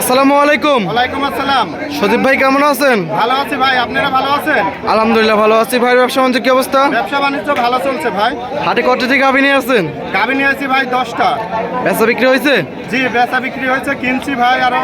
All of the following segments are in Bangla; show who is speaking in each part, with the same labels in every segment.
Speaker 1: আসসালামু আলাইকুম।
Speaker 2: ওয়ালাইকুম আসসালাম।
Speaker 1: সজীব ভাই কেমন আছেন?
Speaker 2: ভালো আছি ভাই আপনারা ভালো আছেন?
Speaker 1: আলহামদুলিল্লাহ ভালো আছি ভাই। ব্যবসা বাণিজ্য কি অবস্থা?
Speaker 2: ব্যবসা বাণিজ্য ভালো চলছে ভাই।
Speaker 1: হাটে কত থেকে নিয়ে আছেন আসছেন
Speaker 2: নিয়ে আছি ভাই দশটা।
Speaker 1: বেচা বিক্রি হয়েছে?
Speaker 2: জি বেচা বিক্রি হয়েছে কিনছি ভাই আরও।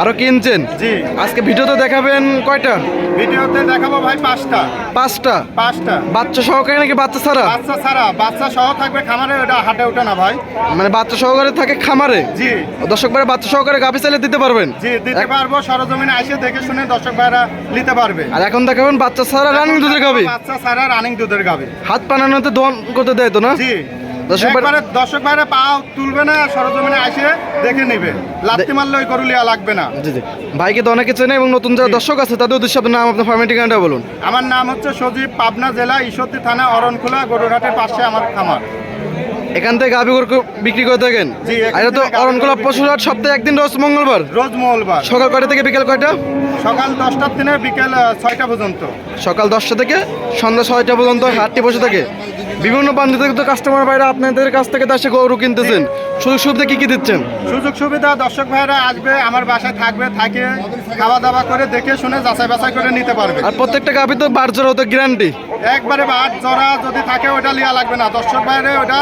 Speaker 1: আরও কিনছেন?
Speaker 2: জি।
Speaker 1: আজকে ভিডিওতে দেখাবেন কয়টা?
Speaker 2: ভিডিওতে দেখাবো ভাই পাঁচটা।
Speaker 1: পাঁচটা?
Speaker 2: পাঁচটা।
Speaker 1: বাচ্চা সহকারে নাকি বাচ্চা ছাড়া?
Speaker 2: বাচ্চা ছাড়া বাচ্চা সহ থাকবে খামারে ওটা হাটে ওঠে না ভাই।
Speaker 1: মানে বাচ্চা সহকারে থাকে খামারে?
Speaker 2: জি।
Speaker 1: দর্শক ভাই বাচ্চা সহকারে গাভি চাইলে দিতে পারবেন?
Speaker 2: জি দিতে পারব সরজমিনে এসে দেখে শুনে দর্শক ভাইরা নিতে পারবে।
Speaker 1: আর এখন দেখাবেন বাচ্চা ছাড়া রানিং দুধের গাভি।
Speaker 2: বাচ্চা ছাড়া রানিং দুধের গাভি।
Speaker 1: হাত পানানোতে দোয়ান করতে দেয় তো না?
Speaker 2: জি।
Speaker 1: দর্শক
Speaker 2: ভাইরা পা তুলবে না সরজমিনে এসে দেখে নিবে। লাত্তি মারলে ওই গরু লাগবে না।
Speaker 1: জি জি। ভাইকে তো অনেকে চেনে এবং নতুন যারা দর্শক আছে তাদের উদ্দেশ্যে আপনার নাম আপনার ফার্মের ঠিকানাটা বলুন।
Speaker 2: আমার নাম হচ্ছে সজীব পাবনা জেলা ঈশ্বরদী থানা অরণখোলা গরুরহাটের পাশে আমার খামার।
Speaker 1: এখান থেকে গাভি গরু বিক্রি করে থাকেন? এটা তো অরণকোলা সপ্তাহে একদিন রোজ মঙ্গলবার?
Speaker 2: রোজ মঙ্গলবার।
Speaker 1: সকাল কয়টা থেকে বিকেল কয়টা?
Speaker 2: সকাল দশটার দিনে বিকেল ছয়টা পর্যন্ত।
Speaker 1: সকাল দশটা থেকে সন্ধ্যা ছয়টা পর্যন্ত হাটটি বসে থাকে। বিভিন্ন প্রান্ত থেকে তো কাস্টমার বাইরে আপনাদের কাছ থেকে তো এসে গরু কিনতেছেন। সুযোগ সুবিধা কি কি দিচ্ছেন?
Speaker 2: সুযোগ সুবিধা দর্শক ভাইরা আসবে আমার বাসায় থাকবে থাকে খাওয়া দাওয়া করে দেখে শুনে যাচাই বাছাই করে নিতে পারবে।
Speaker 1: আর প্রত্যেকটা গাভি তো বার জোড়া হতো গ্যারান্টি
Speaker 2: একবারে বার জোড়া যদি থাকে ওটা লিয়া লাগবে না। দর্শক ভাইরে ওটা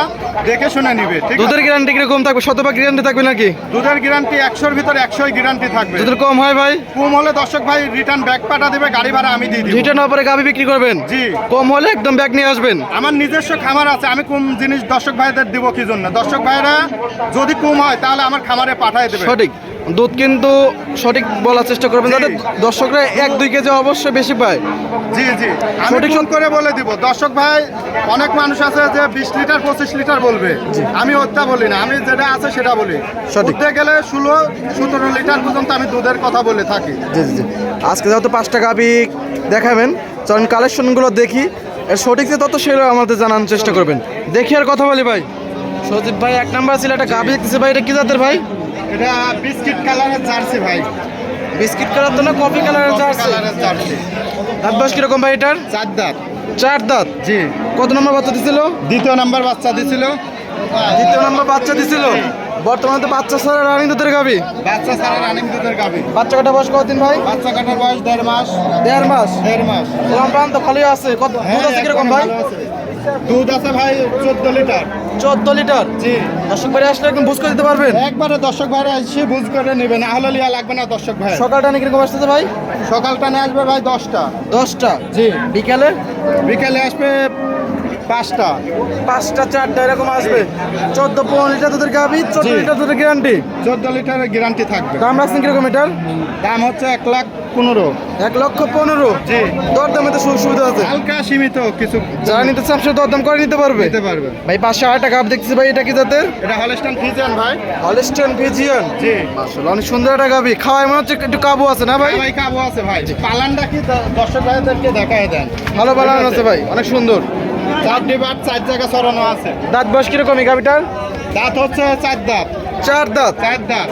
Speaker 2: দেখে শুনে নিবে ঠিক
Speaker 1: দুধের গ্যারান্টি কীরকম থাকবে? শতভাগ গ্যারান্টি থাকবে নাকি?
Speaker 2: দুধের গ্যারান্টি একশোর ভিতরে একশোই গ্যারান্টি থাকবে।
Speaker 1: দুধের কম হয় ভাই?
Speaker 2: কম হলে দর্শক ভাই রিটার্ন ব্যাগ পাঠা দেবে গাড়ি ভাড়া আমি দিয়ে দিব।
Speaker 1: রিটার্ন পরে গাভি বিক্রি করবেন?
Speaker 2: জি।
Speaker 1: কম হলে একদম ব্যাগ নিয়ে আসবেন?
Speaker 2: আমার নিজস্ব খামার আছে আমি কম জিনিস দর্শক ভাইদের দিব কি জন্য? দর্শক ভাইরা যদি কম হয় তাহলে আমার খামারে পাঠায় দেবে।
Speaker 1: সঠিক। দুধ কিন্তু সঠিক বলার চেষ্টা করবেন যাতে দর্শকরা এক দুই কেজি অবশ্যই বেশি পায়।
Speaker 2: জি জি। আমি
Speaker 1: সঠিক
Speaker 2: ফোন করে বলে দিব। দর্শক ভাই অনেক মানুষ আছে যে বিশ লিটার পঁচিশ লিটার বলবে। আমি ওটা বলি না। আমি যেটা আছে সেটা বলি।
Speaker 1: সঠিক।
Speaker 2: গেলে ষোলো সতেরো লিটার পর্যন্ত আমি দুধের কথা বলে থাকি।
Speaker 1: জি জি জি। আজকে যেহেতু পাঁচটা গাবি দেখাবেন চলেন কালেকশনগুলো দেখি। এর সঠিক যে তত সেটা আমাদের জানানোর চেষ্টা করবেন। দেখি আর কথা বলি ভাই। সজীব ভাই এক নাম্বার ছিল একটা গাবি দেখতেছে ভাই এটা কি জাতের ভাই?
Speaker 2: এটা বিস্কিট কালারের জার্সি ভাই।
Speaker 1: বিস্কিট কালার তো না কফি কালারের জার্সি?
Speaker 2: কালারের জার্সি।
Speaker 1: দাঁত বয়স কীরকম ভাই এটার?
Speaker 2: চার দাঁত।
Speaker 1: চার দাঁত?
Speaker 2: জি।
Speaker 1: কত নম্বর বাচ্চা দিছিল?
Speaker 2: দ্বিতীয় নাম্বার বাচ্চা দিছিল।
Speaker 1: দ্বিতীয় নাম্বার বাচ্চা দিছিল? বর্তমানে তো বাচ্চা ছাড়া রানিং দুধের গাবি।
Speaker 2: বাচ্চা ছাড়া রানিং দুধের গাবি।
Speaker 1: বাচ্চা কাটা বয়স কতদিন ভাই?
Speaker 2: বাচ্চা কাটার বয়স দেড় মাস।
Speaker 1: দেড় মাস?
Speaker 2: দেড় মাস।
Speaker 1: ওলাম প্রান্ত ভালোই আছে। কত দুধ আছে কীরকম ভাই?
Speaker 2: দুধ আছে ভাই চোদ্দ লিটার।
Speaker 1: চোদ্দ লিটার?
Speaker 2: জি।
Speaker 1: দর্শক ভাই আসলে একদম বুঝ করে দিতে পারবেন?
Speaker 2: একবারে দর্শক ভাইরা এসে বুঝ করে নেবে না হলে লিয়া লাগবে না দর্শক ভাই।
Speaker 1: সকালটা নাকি কীরকম আসতেছে ভাই?
Speaker 2: সকালটা নিয়ে আসবে ভাই দশটা।
Speaker 1: দশটা?
Speaker 2: জি।
Speaker 1: বিকালে?
Speaker 2: বিকেলে আসবে পাঁচটা।
Speaker 1: পাঁচটা চারটা এরকম আসবে। চোদ্দ পনেরো লিটার দুধের গাবি চোদ্দ। লিটার দুধের গ্যারান্টি
Speaker 2: চোদ্দ লিটারের গ্যারান্টি থাকবে।
Speaker 1: দাম রাখছেন কীরকম এটার?
Speaker 2: দাম হচ্ছে এক লাখ পনেরো।
Speaker 1: এক লক্ষ পনেরো?
Speaker 2: জি।
Speaker 1: দর তো সুযোগ সুবিধা আছে।
Speaker 2: হালকা সীমিত কিছু
Speaker 1: যারা নিতে চান সে দরদাম করে নিতে পারবে।
Speaker 2: নিতে পারবে।
Speaker 1: ভাই পাঁচশো আট টাকা দেখছি ভাই এটা কি জাতের?
Speaker 2: এটা হলস্টান ফিজিয়ান ভাই।
Speaker 1: হলিস্টেন ফিজিয়ান
Speaker 2: জি।
Speaker 1: আসলে অনেক সুন্দর একটা গাবি খাওয়ায় মনে হচ্ছে একটু কাবু আছে না ভাই?
Speaker 2: ভাই কাবু আছে ভাই। পালানটা কি দর্শক ভাইদেরকে দেখায় দেন।
Speaker 1: ভালো বানানো আছে ভাই অনেক সুন্দর।
Speaker 2: চারটি বাট চার জায়গা সরানো আছে।
Speaker 1: দাঁত বয়স কীরকম এই
Speaker 2: দাঁত হচ্ছে চার দাঁত।
Speaker 1: চার দাঁত?
Speaker 2: চার দাঁত।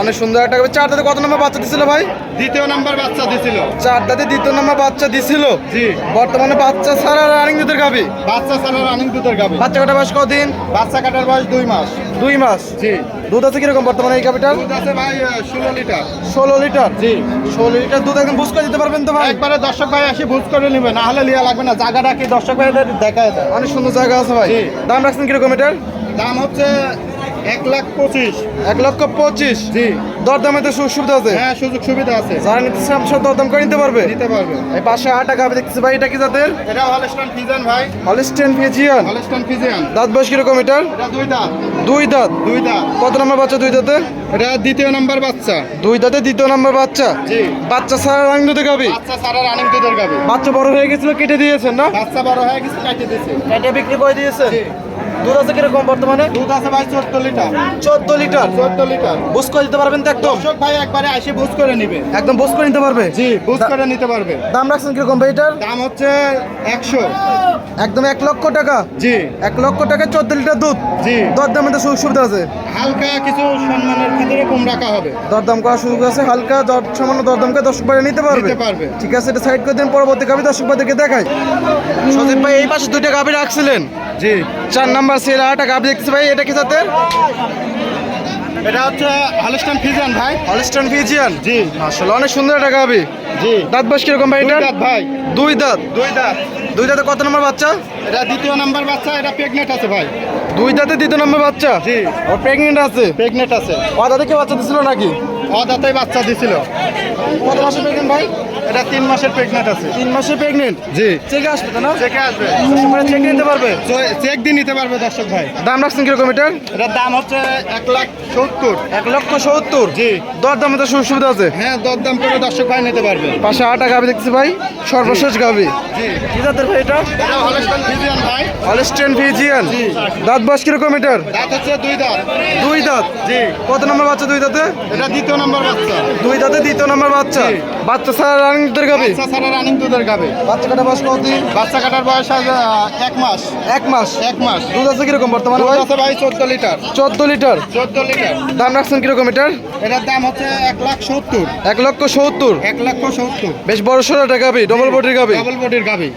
Speaker 1: অনেক সুন্দর একটা। চার দাঁতে কত নম্বর বাচ্চা দিছিল ভাই?
Speaker 2: দ্বিতীয় নাম্বার বাচ্চা দিছিল।
Speaker 1: চার দাঁতে দ্বিতীয় নম্বর বাচ্চা দিছিল?
Speaker 2: জি।
Speaker 1: বর্তমানে বাচ্চা ছাড়া রানিং দুধের গাবি?
Speaker 2: বাচ্চা ছাড়া রানিং দুধের গাবি।
Speaker 1: বাচ্চা কাটার বয়স কদিন
Speaker 2: বাচ্চা কাটার বয়স দুই মাস।
Speaker 1: দুই মাস?
Speaker 2: জি।
Speaker 1: দুধ আছে কীরকম বর্তমানে এই গাবিটার?
Speaker 2: দুধ আছে ভাই ষোলো লিটার।
Speaker 1: ষোলো লিটার?
Speaker 2: জি।
Speaker 1: ষোলো লিটার দুধ একদম বুঝ করে দিতে পারবেন তো ভাই?
Speaker 2: একবারে দর্শক ভাই এসে বুঝ করে নেবে না হলে লিয়া লাগবে না। জায়গাটা কি দর্শক ভাই দেখায় দেয়।
Speaker 1: অনেক সুন্দর জায়গা আছে ভাই। দাম রাখছেন কীরকম এটার?
Speaker 2: দাম হচ্ছে এক লাখ পঁচিশ।
Speaker 1: এক লক্ষ পঁচিশ?
Speaker 2: জি।
Speaker 1: দরদামে তো সুযোগ সুবিধা আছে?
Speaker 2: হ্যাঁ সুযোগ সুবিধা আছে।
Speaker 1: যারা নিতে চান সব দরদাম করে নিতে পারবে?
Speaker 2: নিতে পারবে।
Speaker 1: এই পাশে আট টাকা আমি দেখতেছি ভাই এটা কি জাতের?
Speaker 2: এটা হলস্টান ফিজিয়ান ভাই।
Speaker 1: হলিস্টেন ফিজিয়ান
Speaker 2: হলস্টান ফিজিয়ান
Speaker 1: দাঁত বয়স কীরকম এটার?
Speaker 2: এটা দুই দাঁত।
Speaker 1: দুই দাঁত।
Speaker 2: দুই দাঁত।
Speaker 1: কত নম্বর বাচ্চা দুই দাঁতে?
Speaker 2: এটা দ্বিতীয় নাম্বার বাচ্চা।
Speaker 1: দুই দাঁতে দ্বিতীয় নম্বর বাচ্চা?
Speaker 2: জি।
Speaker 1: বাচ্চা সারা রাং দুধে গাবি?
Speaker 2: বাচ্চা সারা রানিং দুধের গাবি।
Speaker 1: বাচ্চা বড় হয়ে গেছিল কেটে দিয়েছেন না?
Speaker 2: বাচ্চা বড় হয়ে গেছে কাটিয়ে দিছে
Speaker 1: কেটে বিক্রি করে দিয়েছেন?
Speaker 2: জি।
Speaker 1: দুধ আছে কীরকম বর্তমানে?
Speaker 2: দুধ আছে ভাই চোদ্দ লিটার।
Speaker 1: চোদ্দ লিটার?
Speaker 2: চোদ্দ লিটার।
Speaker 1: বুঝ করে দিতে পারবেন তো একদম?
Speaker 2: দর্শক ভাই একবারে এসে বুঝ করে নিবে।
Speaker 1: একদম বুঝ করে নিতে পারবে?
Speaker 2: জি বুঝ করে নিতে পারবে।
Speaker 1: দাম রাখছেন কীরকম ভাই এটার?
Speaker 2: দাম হচ্ছে একশো।
Speaker 1: একদম এক লক্ষ টাকা?
Speaker 2: জি।
Speaker 1: এক লক্ষ টাকা চোদ্দ লিটার দুধ?
Speaker 2: জি।
Speaker 1: দরদামে তো সুযোগ সুবিধা আছে?
Speaker 2: হালকা কিছু সম্মানের ভিতরে কম রাখা হবে।
Speaker 1: দরদাম করার সুযোগ আছে হালকা দর সামান্য দরদাম করে দর্শক ভাই নিতে পারবে।
Speaker 2: নিতে পারবে।
Speaker 1: ঠিক আছে এটা সাইড করে দিন পরবর্তী গাভি দর্শক ভাইদেরকে দেখাই। সজীব ভাই এই পাশে দুইটা গাভি রাখছিলেন।
Speaker 2: জি।
Speaker 1: চার নাম্বার সেরা আটা গাভি দেখতেছি ভাই এটা কি জাতের?
Speaker 2: এটা হচ্ছে হলস্টন ফিজিয়ান ভাই।
Speaker 1: হলস্টন ফিজিয়ান
Speaker 2: জি।
Speaker 1: মাশাআল্লাহ অনেক সুন্দর একটা গাবি।
Speaker 2: জি।
Speaker 1: দাঁত বয়স কীরকম ভাই এটা
Speaker 2: দাঁত ভাই।
Speaker 1: দুই দাঁত?
Speaker 2: দুই দাঁত।
Speaker 1: দুই দাঁতে কত নম্বর বাচ্চা?
Speaker 2: এটা দ্বিতীয় নাম্বার বাচ্চা এটা প্রেগনেন্ট আছে ভাই।
Speaker 1: দুই দাঁতে দ্বিতীয় নম্বর বাচ্চা?
Speaker 2: জি।
Speaker 1: ও প্রেগনেন্ট আছে?
Speaker 2: প্রেগনেন্ট আছে।
Speaker 1: ও দাঁতে কি বাচ্চা দিছিল নাকি?
Speaker 2: অদাতে বাচ্চা দিছিল।
Speaker 1: কত মাসে প্রেগনেন্ট ভাই?
Speaker 2: এটা তিন মাসের প্রেগনেন্ট আছে।
Speaker 1: তিন মাসে প্রেগনেন্ট
Speaker 2: জি।
Speaker 1: চেকে আসবে তো না?
Speaker 2: চেকে আসবে।
Speaker 1: তোমরা চেক নিতে পারবে?
Speaker 2: চেক দিয়ে নিতে পারবে দর্শক ভাই।
Speaker 1: দাম রাখছেন কীরকম এটার
Speaker 2: এটার দাম হচ্ছে এক লাখ সত্তর।
Speaker 1: এক লক্ষ সত্তর?
Speaker 2: জি।
Speaker 1: দর দামে তো সুযোগ সুবিধা আছে?
Speaker 2: হ্যাঁ দরদাম করে দর্শক ভাই নিতে পারবে।
Speaker 1: পাশে আটা গাবি দেখতেছি ভাই সর্বশেষ গাবি
Speaker 2: জি।
Speaker 1: কি জাতের ভাই এটা?
Speaker 2: হলস্টান ফিজিয়ান ভাই।
Speaker 1: Holstein Friesian. দাঁত বয়স কীরকম এটার?
Speaker 2: দাঁত হচ্ছে দুই দাঁত।
Speaker 1: দুই দাঁত?
Speaker 2: জি।
Speaker 1: কত নম্বর বাচ্চা দুই দাঁতে?
Speaker 2: এটা দ্বিতীয় নম্বর বাচ্চা।
Speaker 1: দুই দাঁতে দ্বিতীয় নম্বর বাচ্চা। বাচ্চা ছাড়া রানিং দুধের গাবি
Speaker 2: বাচ্চা ছাড়া রানিং দুধের গাবে
Speaker 1: বাচ্চা কাটা বয়স কতদিন
Speaker 2: বাচ্চা কাটার বয়স এক মাস।
Speaker 1: এক মাস?
Speaker 2: এক মাস।
Speaker 1: দুধ আছে কীরকম বর্তমানে
Speaker 2: দুধ আছে ভাই চোদ্দ লিটার।
Speaker 1: চোদ্দ লিটার।
Speaker 2: চোদ্দ লিটার।
Speaker 1: দাম রাখছেন কীরকম এটার?
Speaker 2: এটার দাম হচ্ছে এক লাখ সত্তর।
Speaker 1: এক লক্ষ সত্তর।
Speaker 2: এক লক্ষ সত্তর।
Speaker 1: বেশ বড় সড়ো একটা গাবি ডবল বডির গাবি
Speaker 2: ডবল বডির গাবি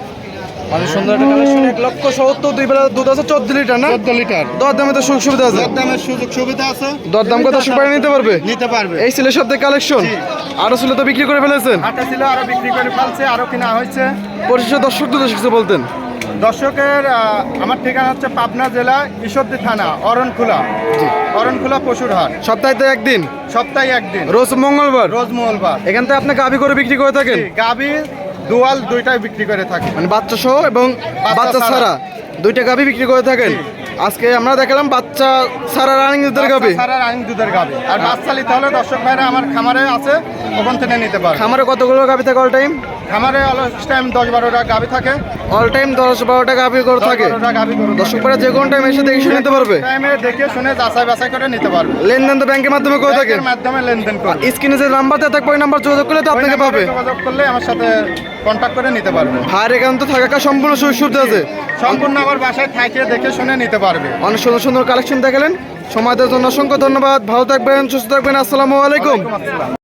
Speaker 1: মানে সুন্দর একটা কালেকশন এক লক্ষ সত্তর দুই বেলা দুধ আছে চোদ্দ লিটার না?
Speaker 2: চোদ্দ লিটার।
Speaker 1: দর দামে তো সুযোগ সুবিধা আছে।
Speaker 2: দরদামের সুযোগ সুবিধা আছে।
Speaker 1: দর দাম কত সুপারি নিতে পারবে?
Speaker 2: নিতে পারবে।
Speaker 1: এই ছিল সব কালেকশন আরও ছিল তো বিক্রি করে ফেলেছেন?
Speaker 2: হাটে ছিল আরও বিক্রি করে ফেলছে আরও কিনা হয়েছে।
Speaker 1: পরিশেষে দর্শক দুধ কিছু বলতেন।
Speaker 2: দর্শকের আহ, আমার ঠিকানা হচ্ছে পাবনা জেলা ঈশ্বরদী থানা অরণখোলা। অরণখোলা পশুর হাট
Speaker 1: সপ্তাহে তো একদিন?
Speaker 2: সপ্তাহে একদিন।
Speaker 1: রোজ মঙ্গলবার?
Speaker 2: রোজ মঙ্গলবার।
Speaker 1: এখান থেকে আপনি গাবি করে বিক্রি করে থাকেন?
Speaker 2: গাবি দুয়াল দুইটাই বিক্রি করে থাকে।
Speaker 1: মানে বাচ্চা সহ এবং
Speaker 2: বাচ্চা ছাড়া।
Speaker 1: দুইটা গাবি বিক্রি করে থাকেন। আজকে আমরা দেখালাম বাচ্চা সারা রানিং দুধের গাবি।
Speaker 2: সারা রানিং দুধের গাবি। আর বাচ্চা নিতে হলে দর্শক ভাইরা আমার খামারে আছে ওখান থেকে নিতে পারে
Speaker 1: খামারে কতগুলো গাবি থাকে অল টাইম
Speaker 2: খামারে অলস টাইম দশ বারোটা গাবি থাকে।
Speaker 1: অল টাইম দশ বারোটা গাবি করে থাকে। দর্শক পাড়া যে কোনো টাইম এসে দেখে শুনে নিতে পারবে।
Speaker 2: টাইমে দেখে শুনে যাচাই বাছাই করে নিতে পারবে।
Speaker 1: লেনদেন তো ব্যাংকের মাধ্যমে করে থাকে
Speaker 2: মাধ্যমে লেনদেন করে।
Speaker 1: স্ক্রিনে যে নাম্বার দেওয়া থাকবে ওই নাম্বার যোগাযোগ করলে তো আপনাকে পাবে।
Speaker 2: যোগাযোগ করলে আমার সাথে কন্ট্যাক্ট করে নিতে পারবে।
Speaker 1: ভাইয়ের এখান তো থাকা সম্পূর্ণ সুযোগ সুবিধা আছে।
Speaker 2: সম্পূর্ণ আমার বাসায় থাকে দেখে শুনে নিতে পারবে।
Speaker 1: অনেক সুন্দর সুন্দর কালেকশন দেখালেন। সময় দেওয়ার জন্য অসংখ্য ধন্যবাদ। ভালো থাকবেন সুস্থ থাকবেন। আসসালামু আলাইকুম।